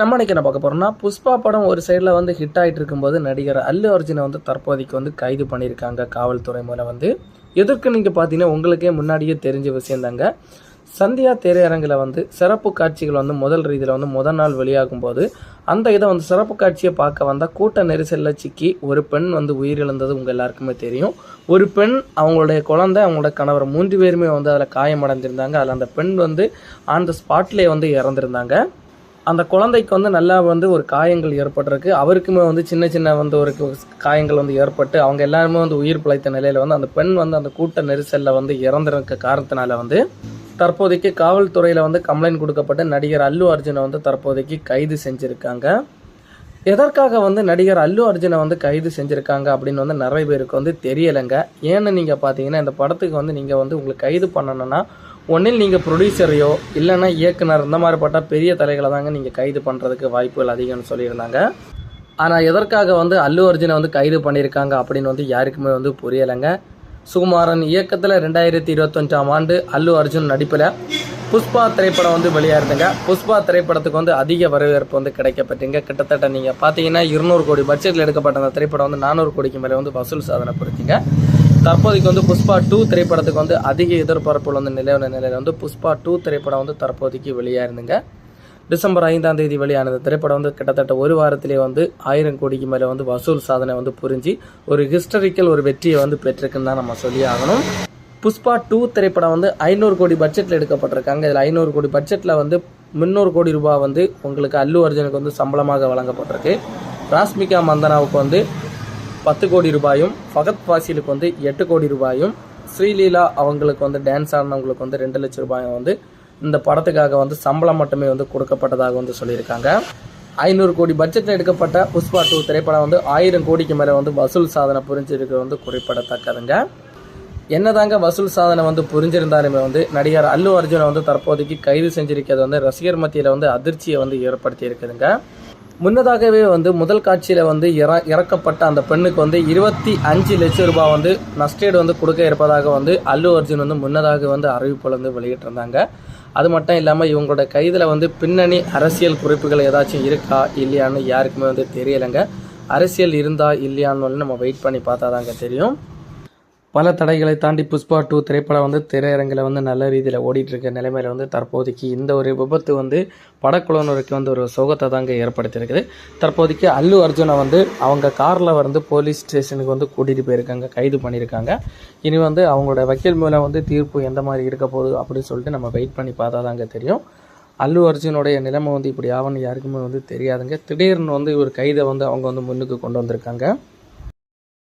நம்ம என்ன பார்க்க போகிறோம்னா புஷ்பா படம் ஒரு சைடில் வந்து ஹிட் ஆகிட்டு இருக்கும்போது நடிகர் அல்லு அர்ஜுனை வந்து தற்போதைக்கு வந்து கைது பண்ணியிருக்காங்க காவல்துறை மூலம் வந்து. எதற்கு நீங்கள் பார்த்தீங்கன்னா உங்களுக்கே முன்னாடியே தெரிஞ்ச விஷயம் தாங்க. சந்தியா திரையரங்கில் வந்து சிறப்பு காட்சிகள் வந்து முதல் ரீதியில் வந்து முதல் நாள் வெளியாகும் போது அந்த இதை வந்து சிறப்பு காட்சியை பார்க்க வந்தால் கூட்ட நெரிசலில் சிக்கி ஒரு பெண் வந்து உயிரிழந்தது உங்கள் எல்லாருக்குமே தெரியும். ஒரு பெண் அவங்களுடைய குழந்தை அவங்களோட கணவர் மூன்று பேருமே வந்து அதில் காயமடைஞ்சிருந்தாங்க அதில் அந்த பெண் வந்து ஆன் த ஸ்பாட்லேயே வந்து இறந்துருந்தாங்க. அந்த குழந்தைக்கு வந்து நல்லா வந்து ஒரு காயங்கள் ஏற்பட்டிருக்கு. அவருக்குமே வந்து சின்ன சின்ன வந்து ஒரு காயங்கள் வந்து ஏற்பட்டு அவங்க எல்லாருமே வந்து உயிர் பிழைத்த நிலையில் வந்து அந்த பெண் வந்து அந்த கூட்ட நெரிசலில் வந்து இறந்துருக்க காரணத்தினால வந்து தற்போதைக்கு காவல்துறையில் வந்து கம்ப்ளைண்ட் கொடுக்கப்பட்டு நடிகர் அல்லு அர்ஜுனை வந்து தற்போதைக்கு கைது செஞ்சுருக்காங்க. எதற்காக வந்து நடிகர் அல்லு அர்ஜுனை வந்து கைது செஞ்சுருக்காங்க அப்படின்னு வந்து நிறைய பேருக்கு வந்து தெரியலைங்க. ஏன்னு நீங்கள் பார்த்தீங்கன்னா இந்த படத்துக்கு வந்து நீங்கள் வந்து உங்களுக்கு கைது பண்ணணும்னா ஒன்றில் நீங்கள் ப்ரொடியூசரையோ இல்லைன்னா இயக்குனர் இந்த மாதிரிப்பட்ட பெரிய தலைகளை தாங்க நீங்கள் கைது பண்ணுறதுக்கு வாய்ப்புகள் அதிகம்னு சொல்லியிருந்தாங்க. ஆனால் எதற்காக வந்து அல்லு அர்ஜுனை வந்து கைது பண்ணியிருக்காங்க அப்படின்னு வந்து யாருக்குமே வந்து புரியலைங்க. சுகுமாரன் இயக்கத்தில் ரெண்டாயிரத்தி இருபத்தஞ்சாம் ஆண்டு அல்லு அர்ஜுன் நடிப்பில் புஷ்பா திரைப்படம் வந்து வெளியாயிருந்துங்க. புஷ்பா திரைப்படத்துக்கு வந்து அதிக வரவேற்பு வந்து கிடைக்கப்பட்டுங்க. கிட்டத்தட்ட நீங்கள் பார்த்தீங்கன்னா இருநூறு கோடி பட்ஜெட்டில் எடுக்கப்பட்ட அந்த திரைப்படம் வந்து நானூறு கோடிக்கு மேலே வந்து வசூல் சாதனை புரிஞ்சுங்க தற்போதைக்கு வந்து புஷ்பா டூ திரைப்படத்துக்கு வந்து அதிக எதிர்பார்ப்புகள் வந்து நிலவின நிலையில் வந்து புஷ்பா டூ திரைப்படம் வந்து தற்போதைக்கு வெளியாயிருந்துங்க. டிசம்பர் ஐந்தாம் தேதி வெளியானது. திரைப்படம் வந்து கிட்டத்தட்ட ஒரு வாரத்திலே வந்து ஆயிரம் கோடிக்கு மேலே வந்து வசூல் சாதனை வந்து புரிஞ்சு ஒரு ஹிஸ்டரிக்கல் ஒரு வெற்றியை வந்து பெற்றிருக்குன்னு தான் நம்ம சொல்லி ஆகணும். புஷ்பா டூ திரைப்படம் வந்து ஐநூறு கோடி பட்ஜெட்டில் எடுக்கப்பட்டிருக்காங்க. இதில் ஐநூறு கோடி பட்ஜெட்டில் வந்து முந்நூறு கோடி ரூபாய் வந்து உங்களுக்கு அல்லு அர்ஜுனுக்கு வந்து சம்பளமாக வழங்கப்பட்டிருக்கு. ராஸ்மிகா மந்தனாவுக்கு வந்து பத்து கோடி ரூபாயும் ஃபகத் ஃபாசிலுக்கு வந்து எட்டு கோடி ரூபாயும் ஸ்ரீலீலா அவங்களுக்கு வந்து டான்ஸ் ஆடினவங்களுக்கு வந்து ரெண்டு லட்சம் ரூபாயும் வந்து இந்த படத்துக்காக வந்து சம்பளம் மட்டுமே வந்து கொடுக்கப்பட்டதாக வந்து சொல்லியிருக்காங்க. ஐநூறு கோடி பட்ஜெட்டில் எடுக்கப்பட்ட புஷ்பா டூ திரைப்படம் வந்து ஆயிரம் கோடிக்கு மேலே வந்து வசூல் சாதனை புரிஞ்சிருக்கிறது வந்து குறிப்பிடத்தக்கதுங்க. என்னதாங்க வசூல் சாதனை வந்து புரிஞ்சிருந்தாலுமே வந்து நடிகர் அல்லு அர்ஜுனை வந்து தற்போதைக்கு கைது செஞ்சிருக்கிறது வந்து ரசிகர் மத்தியில் வந்து அதிர்ச்சியை வந்து ஏற்படுத்தி இருக்குதுங்க முன்னதாகவே வந்து முதல் காட்சியில் வந்து இற இறக்கப்பட்ட அந்த பெண்ணுக்கு வந்து இருபத்தி அஞ்சு லட்சம் ரூபாய் வந்து நஷ்டேடு வந்து கொடுக்க இருப்பதாக வந்து அல்லு அர்ஜுன் வந்து முன்னதாக வந்து அறிவிப்பில் வந்து வெளியிட்டிருந்தாங்க. அது மட்டும் இல்லாமல் இவங்களோட கைதில் வந்து பின்னணி அரசியல் குறிப்புகள் ஏதாச்சும் இருக்கா இல்லையான்னு யாருக்குமே வந்து தெரியலைங்க. அரசியல் இருந்தா இல்லையான்னு நம்ம வெயிட் பண்ணி பார்த்தா தாங்க தெரியும். பல தடைகளை தாண்டி புஷ்பா டூ திரைப்படம் வந்து திரையரங்கில் வந்து நல்ல ரீதியில் ஓடிட்டுருக்க. இருக்க வந்து தற்போதைக்கு இந்த ஒரு விபத்து வந்து படக்குழுவினருக்கு வந்து ஒரு சோகத்தை தாங்க ஏற்படுத்தியிருக்குது. தற்போதைக்கு அல்லு அர்ஜுனை வந்து அவங்க காரில் வந்து போலீஸ் ஸ்டேஷனுக்கு வந்து கூட்டிகிட்டு போயிருக்காங்க கைது பண்ணியிருக்காங்க. இனி வந்து அவங்களோட வக்கீல் மூலம் வந்து தீர்ப்பு எந்த மாதிரி இருக்க போகுது அப்படின்னு சொல்லிட்டு நம்ம வெயிட் பண்ணி பார்த்தா தாங்க தெரியும். அல்லு அர்ஜுனுடைய நிலைமை வந்து இப்படி ஆகும்னு யாருக்குமே வந்து தெரியாதுங்க. திடீர்னு வந்து ஒரு கைதை வந்து அவங்க வந்து முன்னுக்கு கொண்டு வந்திருக்காங்க.